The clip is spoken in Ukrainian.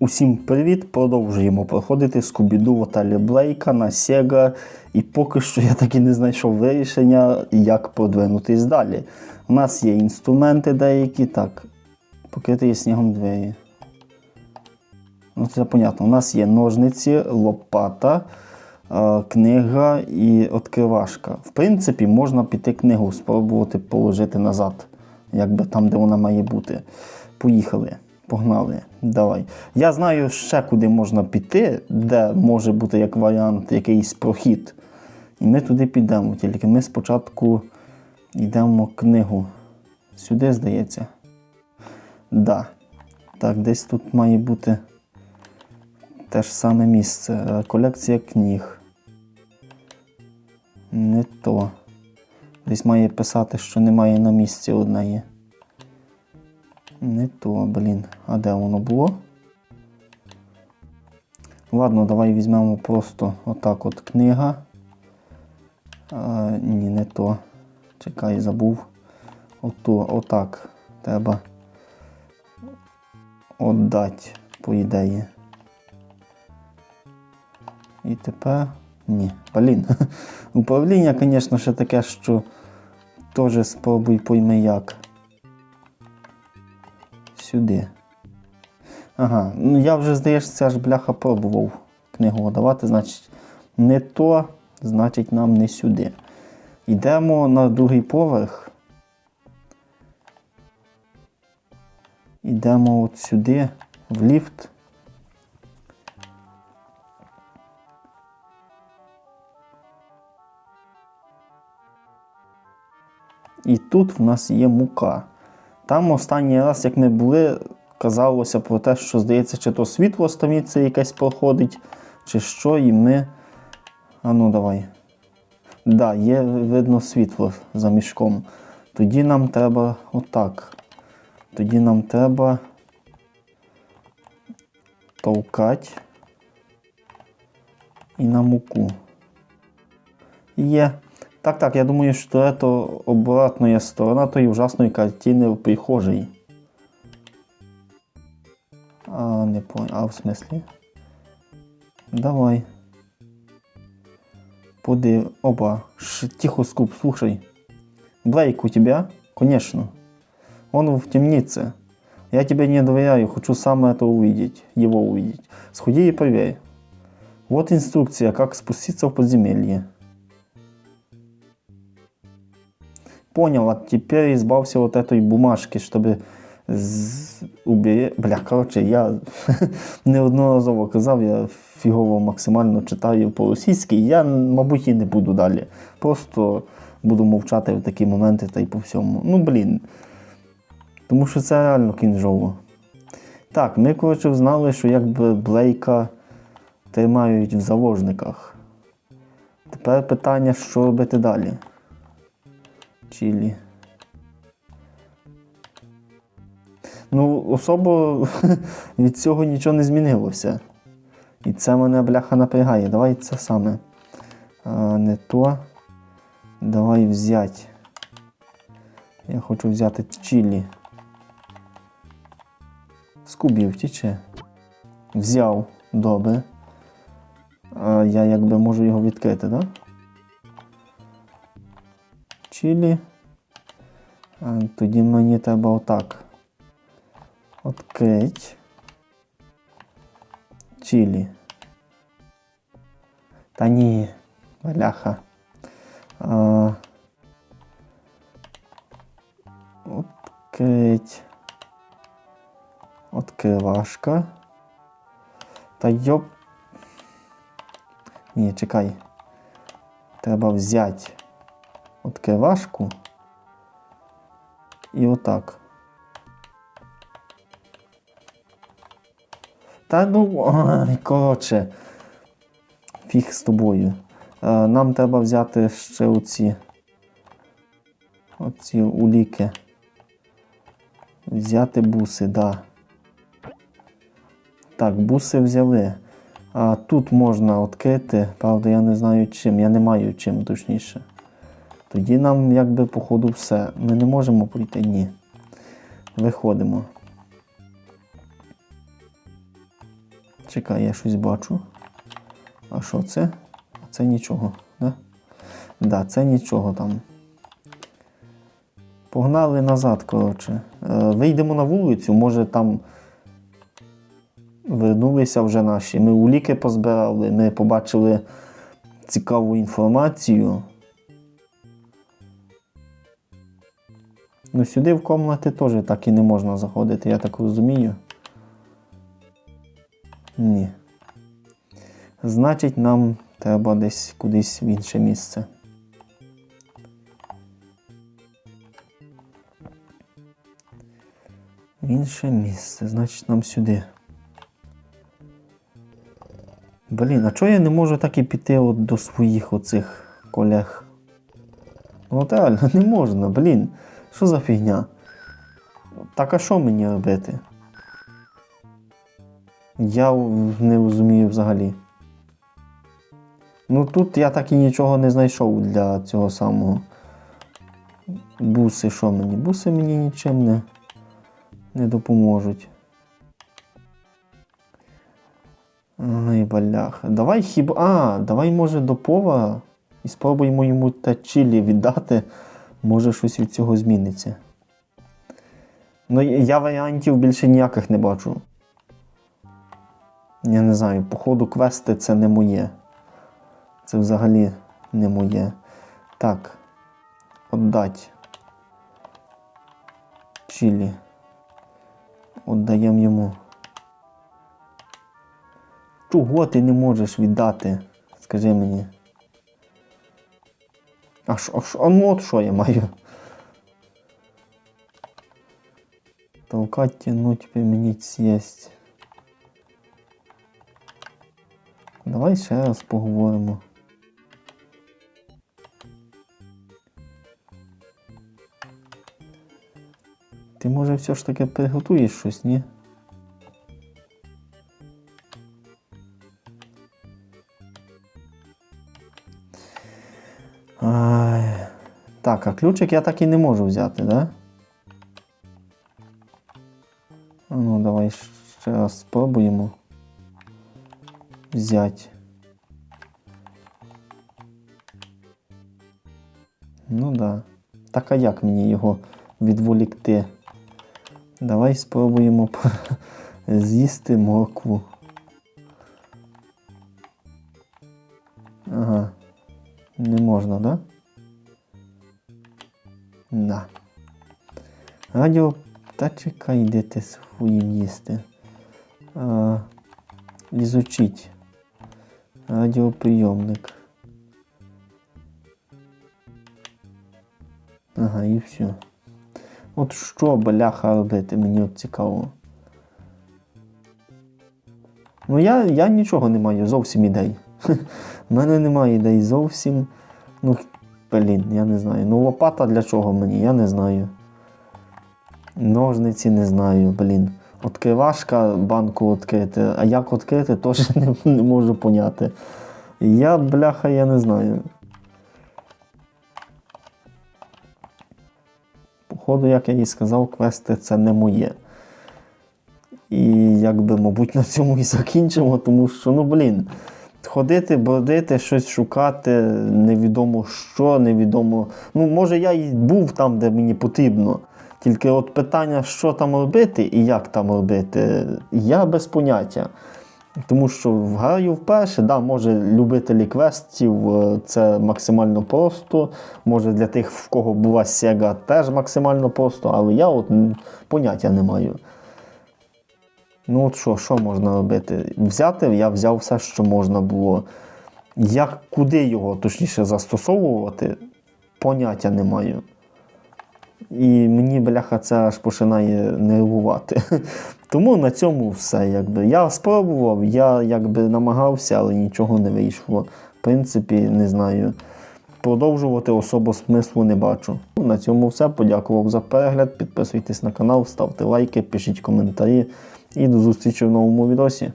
Усім привіт! Продовжуємо проходити Скубіду в отелі Блейка на Sega. І поки що я так і не знайшов вирішення, як продвинутись далі. У нас є інструменти деякі, так, покриті снігом двері. Ну, це понятно. У нас є ножниці, лопата, е, книга і відкривашка. В принципі, можна піти книгу, спробувати положити назад, якби там, де вона має бути. Поїхали. Погнали, давай. Я знаю ще куди можна піти, де може бути як варіант якийсь прохід. І ми туди підемо. Тільки ми спочатку йдемо книгу. Сюди, здається. Да. Так, десь тут має бути те ж саме місце. Колекція книг. Не то. Десь має писати, що немає на місці одної. Не то, блін. А де воно було? Ладно, давай візьмемо просто отак от книга. А, ні, не то. Чекай, забув. Ото, отак. Треба отдати, по ідеї. І тепер. Ні, блін. Управління, звісно, ще таке, що теж спробуй пойми як сюди. Ага, ну я вже, здається, аж бляха пробував книгу давати, значить, не то, значить, нам не сюди. Йдемо на другий поверх. Йдемо от сюди, в ліфт. І тут в нас є мука. Там останній раз, як ми були, казалося про те, що здається, чи то світло ставиться якесь проходить, чи що, і ми. А ну давай. Да, є видно світло за мішком. Тоді нам треба отак. Тоді нам треба толкати і на муку. Є. Так, так, я думаю, что это обратная сторона той ужасной картины в прихожей. А, не понял. А в смысле? Давай. Подив... Опа. Ш... Тихо, Скуп, слушай. Блейк у тебя? Конечно. Он в темнице. Я тебе не доверяю, хочу сам это увидеть, его увидеть. Сходи и проверь. Вот инструкция, как спуститься в подземелье. Понял, а теперь избавься от этой бумажки, чтобы убери... Бля, коротше, я неодноразово казав, я фігово максимально читаю по-російськи, я, мабуть, і не буду далі. Просто буду мовчати в такі моменти та й по всьому. Ну, блін. Тому що це реально кінжово. Так, ми, коротше, знали, що якби Блейка тримають в заложниках. Тепер питання, що робити далі. Чилі. Ну, особо від цього нічого не змінилося. І це мене бляха напрягає. Давай це саме. А, Не то. Давай взяти. Я хочу взяти чилі. Скубів втіче. Взяв. Добре. А, Я якби можу його відкрити, так? Да? чилі. А, Тоді мені треба отак. Открить. Чилі. Та ні, бляха. А, Открить. Откривашка. Та йоп. Ні, чекай. Треба взяти відкривашку і отак. Та ну, коротше, фіг з тобою. Е, нам треба взяти ще оці оці уліки. Взяти буси, да. Так, буси взяли. А тут можна відкрити, правда, я не знаю чим, я не маю чим точніше. Тоді нам якби по ходу все. Ми не можемо пройти? Ні. Виходимо. Чекай, я щось бачу. А що це? Це нічого, да? Да, це нічого там. Погнали назад, коротше. Е, Вийдемо на вулицю, може там вернулися вже наші. Ми уліки позбирали, ми побачили цікаву інформацію. Ну, сюди в комнати теж так і не можна заходити, я так розумію. Ні. Значить, нам треба десь кудись в інше місце. В інше місце, значить, нам сюди. Блін, а чого я не можу так і піти от до своїх оцих колег? Ну реально, не можна, блін. Що за фігня? Так а що мені робити? Я не розумію взагалі. Ну тут я так і нічого не знайшов для цього самого. Буси, що мені? Буси мені нічим не, не допоможуть. Ай, баляха. Давай хіба. А, давай, може, до повара і спробуємо йому те чилі віддати. Може, щось від цього зміниться. Ну, я варіантів більше ніяких не бачу. Я не знаю, походу, квести це не моє. Це взагалі не моє. Так. Отдать. Чилі. Отдаємо йому. Чого ти не можеш віддати? Скажи мені. А що, а ну от що я маю? Толкать, тянуть, применить, съесть. Давай ще раз поговоримо. Ти може все ж таки приготуєш щось, ні? Ай. Так, а ключик я так і не можу взяти, да? Ну, давай ще раз спробуємо взяти. Ну да. Так а як мені його відволікти? Давай спробуємо з'їсти моркву. Ага. Не можна, да? Да. Радіо. Та чекай, своїм їсти. А, ізучить. Радіоприйомник. Ага, і все. От що, бляха, робити, мені от цікаво. Ну, я, я нічого не маю, зовсім ідей. У мене немає ідей зовсім. Ну, блін, я не знаю. Ну, лопата для чого мені, я не знаю. Ножниці не знаю, блін. Откривашка банку відкрити, а як відкрити, теж не, не можу поняти. Я, бляха, я не знаю. Походу, як я їй сказав, квести це не моє. І якби, мабуть, на цьому і закінчимо, тому що, ну, блін, ходити, бродити, щось шукати, невідомо що, невідомо. Ну, може, я і був там, де мені потрібно. Тільки от питання, що там робити і як там робити, я без поняття. Тому що граю вперше, да, може любителі квестів е, це максимально просто. Може для тих, в кого була Sega, теж максимально просто, але я от поняття не маю. Ну от що, що можна робити? Взяти, я взяв все, що можна було. Як куди його точніше застосовувати, поняття не маю. І мені, бляха, це аж починає нервувати. Тому на цьому все. Якби. Я спробував, я якби намагався, але нічого не вийшло. В принципі, не знаю. Продовжувати особо смислу не бачу. На цьому все. Подякував за перегляд. Підписуйтесь на канал, ставте лайки, пишіть коментарі. І до зустрічі в новому відосі.